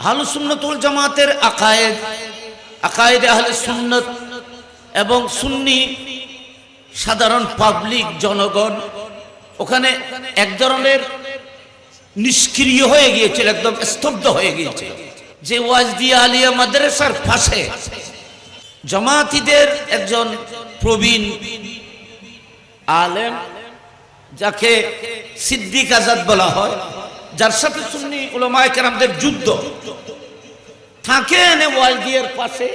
আহলু সুন্নতুল জামাতের আকায়েদ আকায়েদ আহলে সুন্নত এবং সুন্নি সাধারণ পাবলিক জনগণ ওখানে এক ধরনের নিষ্ক্রিয় হয়ে গিয়েছিল, একদম স্তব্ধ হয়ে গিয়েছিল। যে ওয়াজদি আলিয়া মাদ্রাসার পাশে জামাতিদের একজন প্রবীণ আলেম, যাকে সিদ্দিক আজাদ বলা হয়, যার সাথে সুন্নি উলামায়ে কেরামদের যুদ্ধ তাকে এনে ওয়ালদিয়ার পাশে,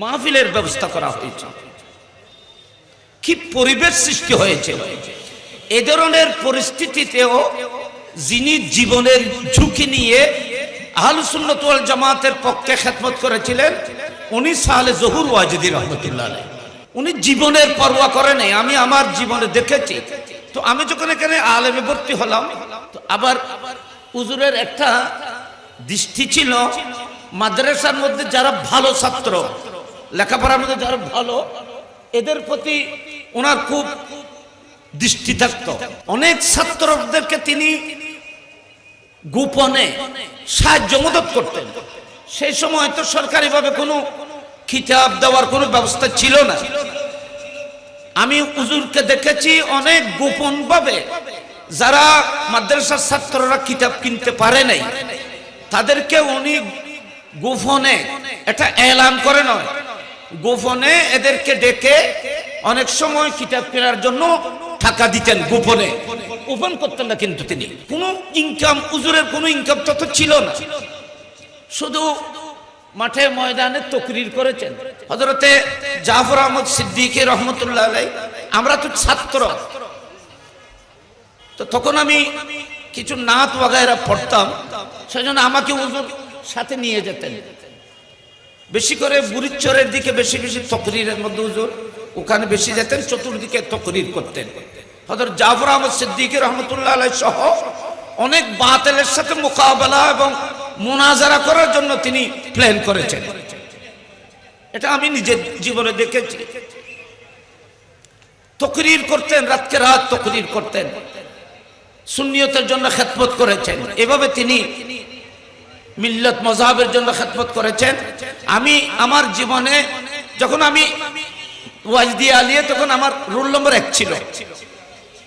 মাহফিলের ব্যবস্থা করা হয়েছে। কি পরিবেশ সৃষ্টি হয়েছে। এ ধরনের পরিস্থিতিতেও যিনি জীবনের ঝুঁকি নিয়ে আহলুসুন্নত ওয়াল জামাতের পক্ষে খেদমত করেছিলেন, উনি সালে জহুর ওয়াজিদি রহমতুল্লাহ উনি জীবনের পরোয়া করে নাই, আমি আমার জীবনে দেখেছি। তো আমি যখন এখানে আলেমে ভর্তি হলাম, তো আবার হুজুরের একটা দৃষ্টি ছিল মাদ্রাসার মধ্যে যারা ভালো ছাত্র, লেখাপড়ার মধ্যে যারা ভালো, এদের প্রতি ওনার খুব দৃষ্টি থাকত। অনেক ছাত্রদেরকে তিনি গোপনে সাহায্য, মদত করতেন। সেই সময় তো সরকারিভাবে কোনো খিতাব দেওয়ার কোনো ব্যবস্থা ছিল না। আমি হুজুরকে দেখেছি অনেক গোপন ভাবে যারা মাদ্রাসার ছাত্ররা কিতাব কিনতে পারে নাই। তাদেরকে উনি গোপনে এটা এলান করে নয়। গোপনে এদেরকে ডেকে অনেক সময় কিতাব কেনার জন্য টাকা দিতেন গোপনে ওপেন করতেন না কিন্তু তিনি। কোনো ইনকাম উজুরের কোনো ইনকাম তত ছিল না। শুধু মাঠে ময়দানে তকরির করেছেন। হজরতে জাফর আহমদ সিদ্দিকে রহমতুল্লাহ আমরা তো ছাত্র। তো তখন আমি কিছু নাত ওয়াগায়রা পড়তাম, সেজন্য আমাকে হুজুর সাথে নিয়ে যেতেন। বেশি করে বুড়িচরের দিকে বেশি বেশি তকরিরের মধ্যে হুজুর, ওখানে বেশি যেতেন, চতুর্দিকে তকরির করতেন। হজরত জাফর আহমদ সিদ্দিক রহমতুল্লাহ আলাই সহ অনেক বাতিলের সাথে মোকাবেলা এবং মোনাজারা করার জন্য তিনি প্ল্যান করেছেন। এটা আমি নিজের জীবনে দেখেছি। তকরির করতেন, রাতকে রাত তকরির করতেন। সুন্নিয়তের জন্য খেদমত করেছেন। এভাবে তিনি মিল্লত মজাহের জন্য খেদমত করেছেন। আমি আমার জীবনে যখন আমি ওয়াজ দিয়ে আলিয়ে তখন আমার রোল নম্বর এক ছিল।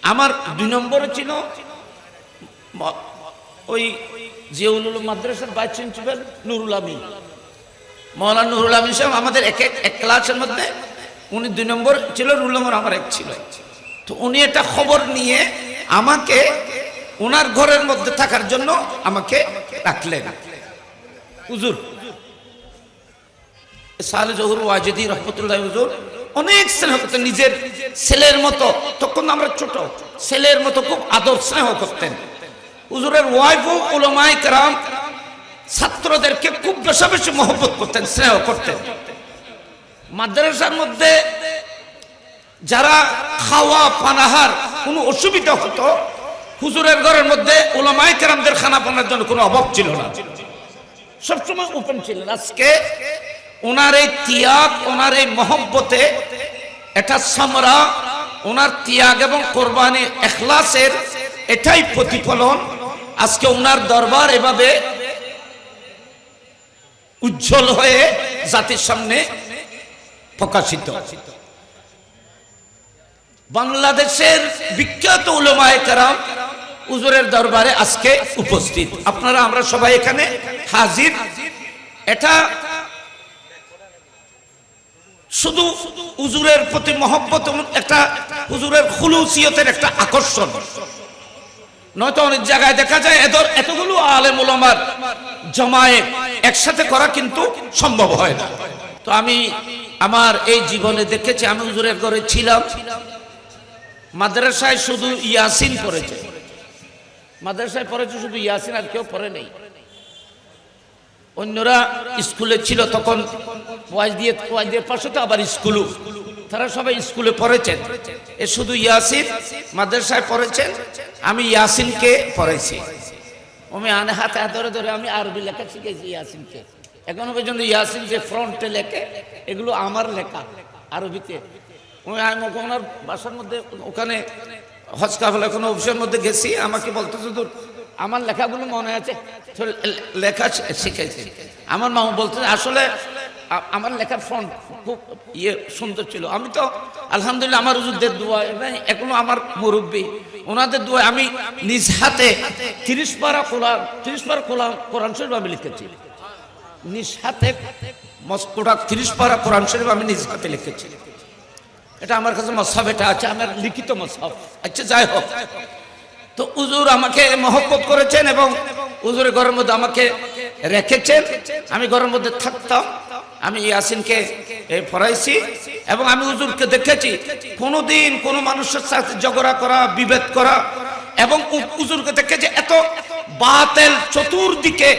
আমার দুই নম্বরে ছিল ওই জিয়াউল মাদ্রাসার ভাইস প্রিন্সিপাল নুরুল আমিন। মৌলানা নুরুল আমিন সাহেব আমাদের এক এক- ক্লাসের মধ্যে উনি দুই নম্বর ছিল, রুল নম্বর আমার এক ছিল। তো উনি এটা খবর নিয়ে আমাকে ওনার ঘরের মধ্যে থাকার জন্য আমাকে রাখলেন। হুজুর। জহুর রহমতুল্লাহ হুজুর, অনেক স্নেহ করতেন, নিজের ছেলের মতো। তখন আমরা ছোট, ছেলের মতো খুব আদর স্নেহ করতেন। হুজুরের ওয়াইফ ও উলামায়ে কেরাম ছাত্রদেরকে খুব বেশি বেশি মহব্বত করতেন, স্নেহ করতেন। মাদ্রাসার মধ্যে যারা খাওয়া, পানাহার কোনো অসুবিধা হতো, হুজুরের ঘরের মধ্যে ওলামাই কেরামদের খানা পানার জন্য কোনো অভাব ছিল না। সবসময় ওপেন ছিলেন আজকে ওনার এই ত্যাগ, ওনার এই মহব্বতে এটা সামরা, ওনার তিয়াগ এবং কোরবানি এখলাসের এটাই প্রতিফলন। আজকে ওনার দরবার এভাবে উজ্জ্বল হয়ে জাতির সামনে প্রকাশিত। বাংলাদেশের বিখ্যাত উলমায়ে কেরাম উজুরের দরবারে আজকে উপস্থিত। আপনারা, আমরা সবাই এখানে হাজির। এটা শুধু হুজুরের প্রতি মহব্বত একটা হুজুরের খুলুসিয়তের একটা আকর্ষণ। নয়তো অনেক জায়গায় দেখা যায় এত এতগুলো আলেম ওলামার জমায়ে একসাথে করা কিন্তু সম্ভব হয় না। তো আমি আমার এই জীবনে দেখেছি, আমি হুজুরের ঘরে ছিলাম। মাদ্রাসায় শুধু ইয়াসিন পড়েছে। মাদ্রাসায় পড়েছে শুধু ইয়াসিন আর কেউ পড়ে নেই। অন্যরা স্কুলে ছিল তখন ওয়াজ দিয়ে ওয়াজ দিয়ে পাশে তো আবার স্কুলও। তারা সবাই স্কুলে পড়েছেন। এ শুধু ইয়াসিন মাদ্রাসায় পড়েছেন, আমি ইয়াসিনকে পড়েছি। আমি আনে হাতে ধরে ধরে আমি আরবি লেখা শিখেছি ইয়াসিনকে। এখনও পর্যন্ত ইয়াসিন যে ফ্রন্টে লেখে, এগুলো আমার লেখা আরবিতে। ওনার বাসার মধ্যে ওখানে হজ কাফেলা কোনো অফিসের মধ্যে গেছি, আমাকে বলতে শুধু আমার লেখাগুলো মনে আছে লেখা শিখেছি আমার মামা বলতে আসলে আমার লেখার ফ্রন্ট খুব ইয়ে সুন্দর ছিল। আমি তো, আলহামদুলিল্লাহ আমার হুজুরদের দোয়া এখনও আমার মুরব্বী, ওনাদের দোয়া আমি নিজ হাতে তিরিশ পারা কোরআন, তিরিশ পারা কোরআন কোরআন শরীফ আমি লিখেছি। নিজ হাতে, মস্কোটা তিরিশ পারা কোরআন শরীফ আমি নিজ হাতে লিখেছি। এটা আমার কাছে মশাব এটা আছে আমার লিখিত মশাব আচ্ছা যাই হোক। তো উজুর আমাকে মহব্বত করেছেন এবং উজুরের ঘরের মধ্যে আমাকে রেখেছেন। আমি ঘরের মধ্যে থাকতাম, আমি ইয়াসিনকে পড়াইছি এবং আমি উজুরকে দেখেছি। কোনোদিন কোনো মানুষের সাথে ঝগড়া করা, বিভেদ করা এবং উজুরকে দেখেছি এত বাতেল চতুর্দিকে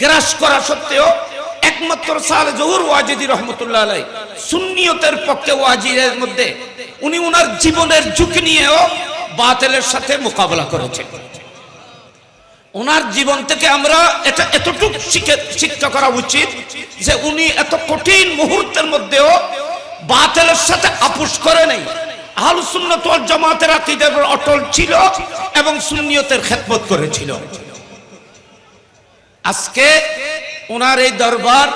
গ্রাস করা সত্ত্বেও একমাত্র সালে জহুর ওয়াজিদি রহমতুল্লাহ আলাই। সুন্নিয়তের পক্ষে ওয়াজিদের মধ্যে উনি উনার জীবনের ঝুঁকি নিয়েও বাতিলের সাথে মোকাবেলা করেছেন। ওনার জীবন থেকে আমরা এটা শিক্ষা করা উচিত যে উনি এত কঠিন মুহূর্তের মধ্যেও বাতিলের সাথে আপোষ করে নাই। আহল সুন্নত জামাতের আকীদার অটল ছিল এবং সুন্নিয়তের খেদমত করেছিল। আজকে ওনার এই দরবার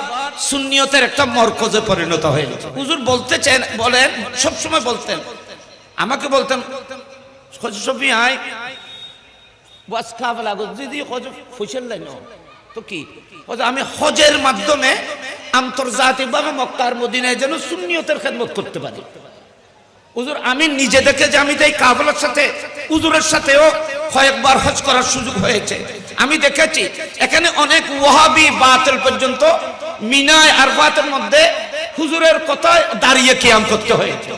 সুন্নিয়তের একটা মরকজে পরিণত হয়ে গেছে হুজুর বলতেছেন বলেন, সবসময় বলতেন। আমাকে বলতেন সবই তো কি? আমি হজের মাধ্যমে আন্তর্জাতিকভাবে মক্কার মদিনায় যেন সুন্নিয়তের খেদমত করতে পারি। হুজুর, আমি নিজে দেখে যে আমি তো এই কাবলার সাথে, হুজুরের সাথেও কয়েকবার হজ করার সুযোগ হয়েছে। আমি দেখেছি। এখানে অনেক ওয়াহাবি বাতিল পর্যন্ত মিনায় আর বাতের মধ্যে হুজুরের কথায় দাঁড়িয়ে কিয়াম করতে হয়েছে।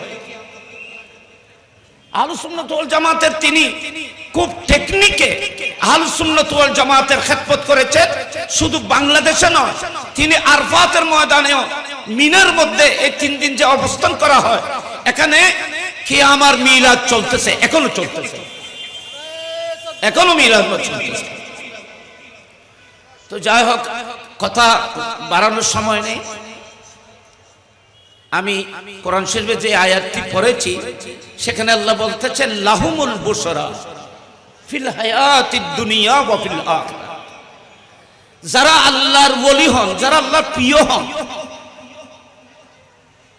শুধু বাংলাদেশে তিনি আরফাতের ময়দানেও মিনার মধ্যে তিন দিন যে অবস্থান করা হয়, এখানে আমার মিলাদ চলতেছে, এখনও এখনও মিলাদ চলতেছে। তো যাই হোক, কথা বাড়ানোর সময় নেই। আমি কোরআন শরীফে যে আয়াতটি পড়েছি, সেখানে আল্লাহ বলতেছেন, লাহুমুল বুশরা ফিল হায়াতিদ দুনিয়া ওয়া ফিল আখিরাহ। যারা আল্লাহর ওলি হন, যারা আল্লাহর প্রিয় হন,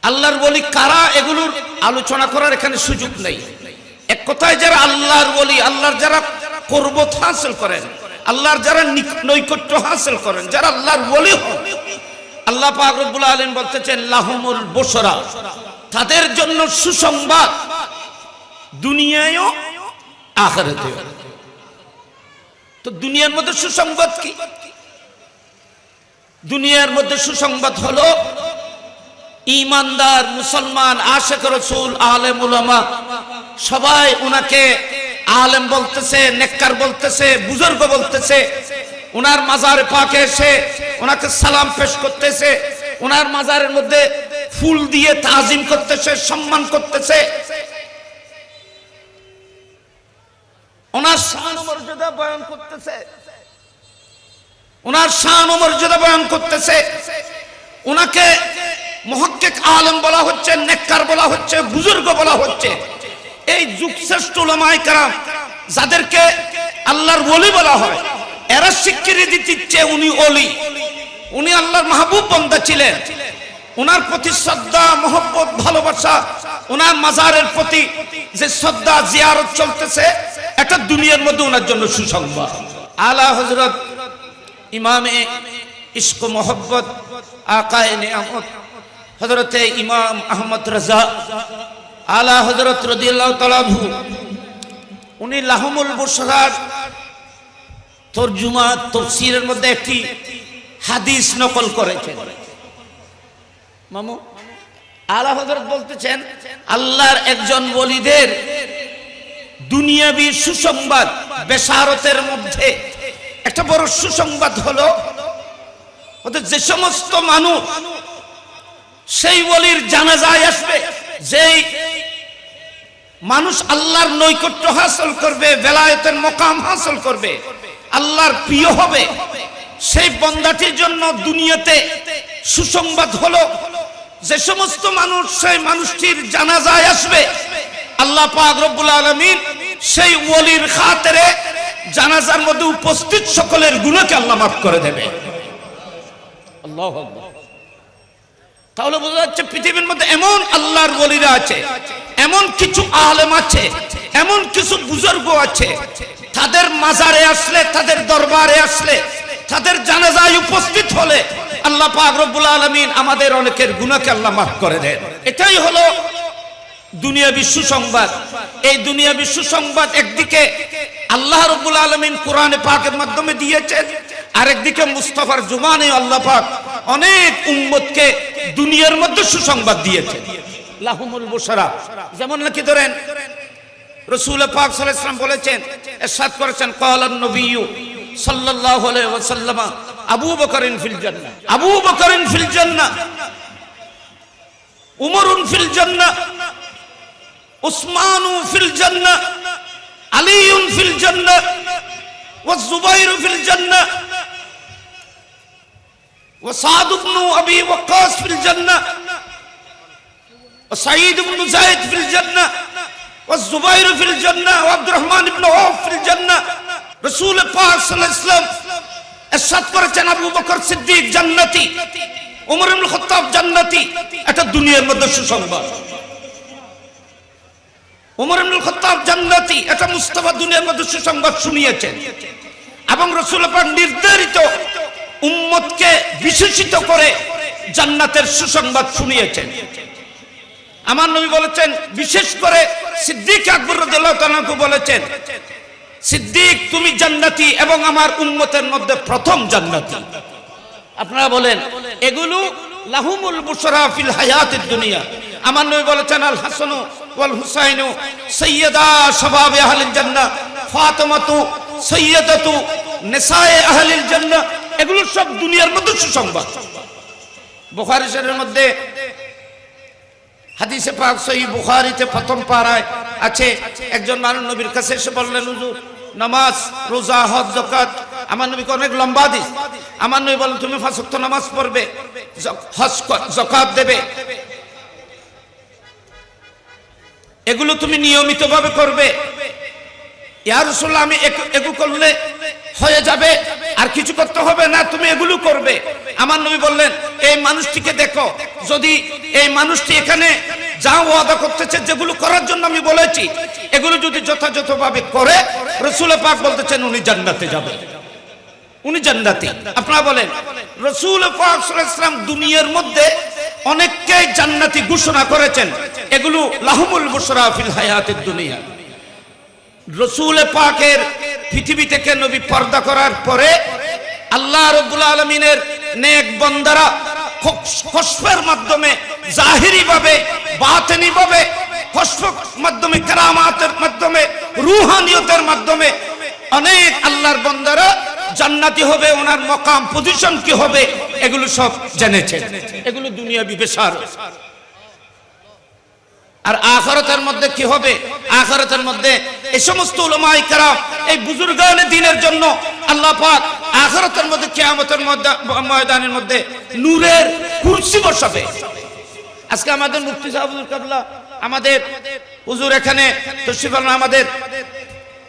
আল্লাহর ওলি কারা এগুলোর আলোচনা করার এখানে সুযোগ নেই। এক কথায় যারা আল্লাহর ওলি, আল্লাহর যারা কর্বত হাসিল করেন আল্লাহর যারা নৈকট্য হাসিল করেন, যারা আল্লাহর ওলি হন। আল্লাহ পাক রব্বুল আলামিন বলতেছেন, লাহমুল বুশরা। তাদের জন্য সুসংবাদ দুনিয়ায়ও আখিরাতেও। তো দুনিয়ার মধ্যে সুসংবাদ কি? দুনিয়ার মধ্যে সুসংবাদ হলো, ইমানদার মুসলমান আশেক রসুল, আলেম উলামা, সবাই উনাকে আলেম বলতেছে, নেককার বলতেছে, বুজুর্গ বলতেছে। উনার মাজার পাকে এসে ওনাকে সালাম পেশ করতেছে। ওনার মাজারের মধ্যে ফুল দিয়ে তাজিম করতেছে, সম্মান করতেছে। ওনার শান মর্যাদা বয়ান করতেছে। ওনার শান মর্যাদা বয়ান করতেছে। ওনাকে মহক্কেক আলম বলা হচ্ছে, নেককার বলা হচ্ছে, বুজুর্গ বলা হচ্ছে। এই যুগশ্রেষ্ঠ ওলামায়ে কেরাম, যাদেরকে আল্লাহর ওলি বলা হয়, এরা স্বীকৃতি দিচ্ছে উনি অলি উনি আল্লাহর মাহবুব বন্দা ছিলেন। ওনার প্রতি শ্রদ্ধা, মহব্বত, ভালোবাসা ওনার মাজারের প্রতি যে শ্রদ্ধা, জিয়ারত চলতেছে, এটা দুনিয়ার মধ্যে ওনার জন্য সুসংবাদ। আলা হজরত ইমামে ইস্ক মোহব্বত, আকায় নিয়ামত হজরতে ইমাম আহমদ রাজা আলা হজরত রদিয়াল্লাহ উনি লাহমুল বুসরার তর্জুমা, তফসিরের মধ্যে একটি হাদিস নকল করেছেন। মামু, আলা হজরত বলতেছেন, আল্লাহর একজন বলিদের দুনিয়াবি সুসংবাদ, বেসারতের মধ্যে একটা বড় সুসংবাদ হলো যে সমস্ত মানুষ, সেই বলির জানাজায় আসবে, যেই মানুষ আল্লাহর নৈকট্য হাসল করবে বেলায়েতের মোকাম হাসল করবে আল্লাহর প্রিয় হবে। সেই বন্দাটির জন্য দুনিয়াতে সুসংবাদ হলো যে সমস্ত মানুষ সেই মানুষটির জানাজায় আসবে। আল্লাহ পাক রব্বুল আলামিন সেই ওলির খাতেরে জানাজার মধ্যে উপস্থিত সকলের গুণকে আল্লাহ মাফ করে দেবে। আল্লাহ তাহলে বোঝা যাচ্ছে পৃথিবীর মধ্যে এমন আল্লাহর ওলিরা আছে। এমন কিছু আলেম আছে, এমন কিছু বুজুর্গ আছে, তাদের মাজারে আসলে, তাদের দরবারে আসলে, তাদের জানাজায় উপস্থিত হলে আল্লাহ পাক রব্বুল আলামিন আমাদের অনেকের গুণাকে আল্লাহ মাফ করে দেন। এটাই হলো দুনিয়া বিশ্ব সংবাদ। এই দুনিয়া বিশ্ব সংবাদ একদিকে আল্লাহ রব্বুল আলমিন কোরআনে পাকের মাধ্যমে দিয়েছেন, আরেকদিকে মুস্তফার জুমানে আল্লাহ পাক অনেক উম্মতকে দুনিয়ার মধ্যে সুসংবাদ দিয়েছেন। লাহুমুল বুশরা যেমন নাকি ধরেন রসুল পাক সাল্লাল্লাহু আলাইহি ওয়াসাল্লাম বলেছেন ইরশাদ করেছেন ক্বালান নবিয়্যু সাল্লাল্লাহু আলাইহি ওয়াসাল্লাম আবু বকরিন ফিল জান্নাহ আবু বকরিন ফিল জান্নাহ উমরুন ফিল জান্নাহ উসমানু ফিল জান্নাহ আলিউন ফিল জান্নাহ والزبير في الجنة وسعد بن أبي وقاص في الجنة وسعيد بن زيد في الجنة والزبير في الجنة وعبد الرحمن بن عوف في الجنة رسول পাক সাল্লাল্লাহু আলাইহি ওয়াসাল্লাম ارشاد করেছেন আবু বকর সিদ্দিক জান্নাতি ওমর ইবনে খাত্তাব জান্নাতি এটা দুনিয়ার মধ্যে সুসংবাদ ওমর ইবনুল খাত্তাব জান্নাতি এটা মুস্তাফা দুনিয়ার মধ্যে সুসংবাদ শুনিয়েছেন এবং রাসূল পাক নির্ধারিত উম্মতকে বিশেষিত করে জান্নাতের সুসংবাদ শুনিয়েছেন আমার নবী বলেছেন, বিশেষ করে সিদ্দিক আকবর তাআলা বলেছেন, সিদ্দিক তুমি জান্নাতি এবং আমার উম্মতের মধ্যে প্রথম জান্নাতি। আপনারা বলেন, এগুলো লাহুমুল বুশরা ফিল হায়াতিদ দুনিয়া। আমার নবী বলেছেন, আল হাসানু ওয়াল হুসাইনু সাইয়্যিদা শাবাবে আহলিল জান্নাহ, ফাতিমাতু সাইয়্যিদাতু নিসায়ে আহলিল জান্নাহ। এগুলো সব দুনিয়ার মধ্যে সুসংবাদ। বুখারী শরীফের মধ্যে হাদিসে পাক সহি বুখারীতে প্রথম পারায় আছে, একজন মানুষ নবীর কাছে এসে বললেন, হুজুর, নামাজ, রোজা, হজ, যাকাত, আমার নবীকে অনেক লম্বা হাদিস। আমার নবী বলেন তুমি ওয়াক্ত নামাজ পড়বে হজ যাকাত দেবে। এগুলো তুমি নিয়মিতভাবে করবে। ইয়া রাসূলুল্লাহ, আমি এগ- করলে হয়ে যাবে। আর কিছু করতে হবে না, তুমি এগুলো করবে। আমার নবী বললেন, এই মানুষটিকে দেখো, যদি এই মানুষটি এখানে যা ওয়াদা করতেছে যেগুলো করার জন্য আমি বলেছি, এগুলো যদি যথাযথভাবে করে, রসুল পাক বলতেছেন, উনি জান্নাতে যাবে। উনি জান্নাতি। আপনারা বলেন, রসুল পাক সাল্লাল্লাহু দুনিয়ার মধ্যে অনেককে জান্নাতি ঘোষণা করেছেন। এগুলো লাহমুল বুশরা ফিল হায়াতিদ দুনিয়া। রসুল পাকের পৃথিবী থেকে নবী পর্দা করার পরে আল্লাহ রব্বুল আলমিনের নেক বন্দারা কষ্টের মাধ্যমে জাহিরি ভাবে বাতেনি ভাবে মাধ্যমে, কেরামাতের মাধ্যমে, রুহানিয়তের মাধ্যমে অনেক আল্লাহর বন্দারা জান্নাতি হবে, ওনার মকাম পজিশন কি হবে, এগুলো সব জেনেছেন। এগুলো দুনিয়া বিবেশার আর আখরতের মধ্যে কি হবে? আখরতের মধ্যে এই সমস্ত উলামায়ে কেরাম, এই বুজুর্গানে দিনের জন্য আল্লাহ পাক আখরতের মধ্যে, কিয়ামতের মধ্যে, ময়দানের মধ্যে নূরের কুরসি বসাবে। আজকে আমাদের মুফতি সাহেবুল কাবলা, আমাদের হুজুর এখানে তশরিফ আমাদের,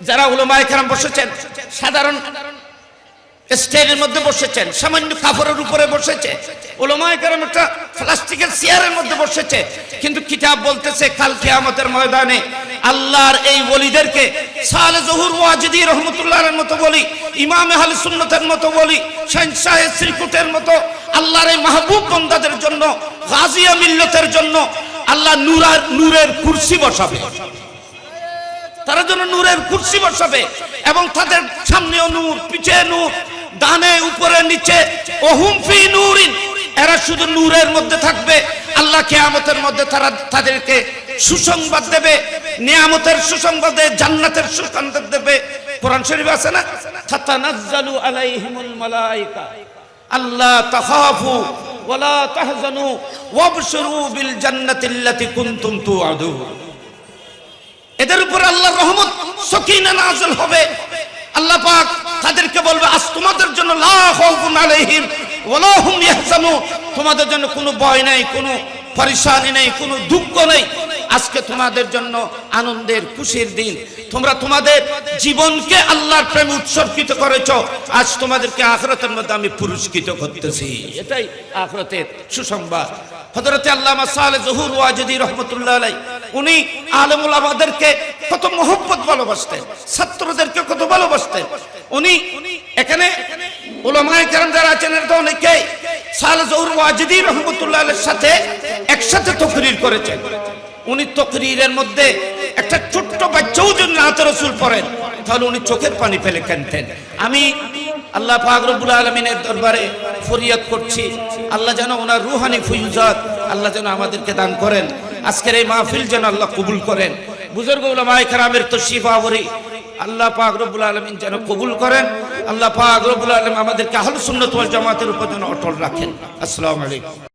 যারা উলামায়ে কেরাম বসেছেন, সাধারণ স্টেজের মধ্যে বসেছেন, সামান্য কাপড়ের উপরে বসেছে। ওলামায়ে কেরাম একটা প্লাস্টিকের চেয়ারের মধ্যে বসেছে। কিন্তু কিতাব বলতেছে, কাল কিয়ামতের ময়দানে আল্লাহর এই ওলিদেরকে সালে জহুর ওয়াজিদি রহমতুল্লাহর মতো বলি, ইমাম আহলে সুন্নতের মতো বলি শাহের শ্রীকুটের মতো আল্লাহর এই মাহবুব বন্দাদের জন্য, গাজিয়া মিল্লতের জন্য আল্লাহ নূরার, নূরের কুরসি বসাবে। তারা যেন নূরের কুর্সি বসাবে এবং তাদের সামনেও নূর পিছে নূর ডানে, উপরে, নিচে। ওহুম ফি নূরিন। এরা শুধু নূরের মধ্যে থাকবে। আল্লাহ কিয়ামতের মধ্যে তারা তাদেরকে সুসংবাদ দেবে। নিয়ামতের সুসংবাদ জান্নাতের সুসংবাদ দেবে। কোরআন শরীফ আছে না? তাতানাজ্জালু আলাইহিমুল মালাইকা। আল্লাহ তাখাফু ওয়ালা তাহজানু ওয়াবশিরু বিল জান্নাতিল্লাতি কুনতুম তুআদুন। এদের উপর আল্লাহর রহমত সকিনা নাযিল হবে। আল্লাহ পাক তাদেরকে বলবে, আজ তোমাদের জন্য তোমাদের জন্য কোনো ভয় নাই, কোনো পরিশানি নেই, কোনো দুঃখ নেই। আজকে তোমাদের জন্য আনন্দের, খুশির দিন। তোমরা তোমাদের জীবনকে আল্লাহর প্রেমে উৎসর্গিত করেছ। আজ তোমাদেরকে আখরাতের মধ্যে আমি পুরস্কৃত করতেছি। এটাই আখরাতের সুসংবাদ। হজরতে আল্লামা সালে জহুর ওয়াজদি রহমতুল্লাহ আলাই উনি আলমুল আমাদেরকে কত মোহব্বত ভালোবাসতেন, ছাত্রদেরকে কত ভালোবাসতেন। উনি এখানে ওলামায়ে কেরাম যারা আছেন তো অনেকেই সালে জহুর ওয়াজদি রহমতুল্লাহ সাথে একসাথে তকরির করেছেন। উনি তকরিরের মধ্যে একটা ছোট্ট বাচ্চাও যদি নাতে রসুল পড়েন, তাহলে উনি চোখের পানি ফেলে কানতেন। আমি আল্লাহ পাক আলমিনের দরবারে ফরিয়াদ করছি, আল্লাহ যেন ওনার রুহানি ফুইজাত আল্লাহ যেন আমাদেরকে দান করেন। আজকের এই মাহফিল যেন আল্লাহ কবুল করেন। বুজুর্গ উলামায়ে কেরামের তশরিফ আবরি, আল্লাহ পাক আলমিন যেন কবুল করেন। আল্লাহ পাক আলম আমাদেরকে আহল সুন্নত জামাতের উপর যেন অটল রাখেন। আসসালামু আলাইকুম।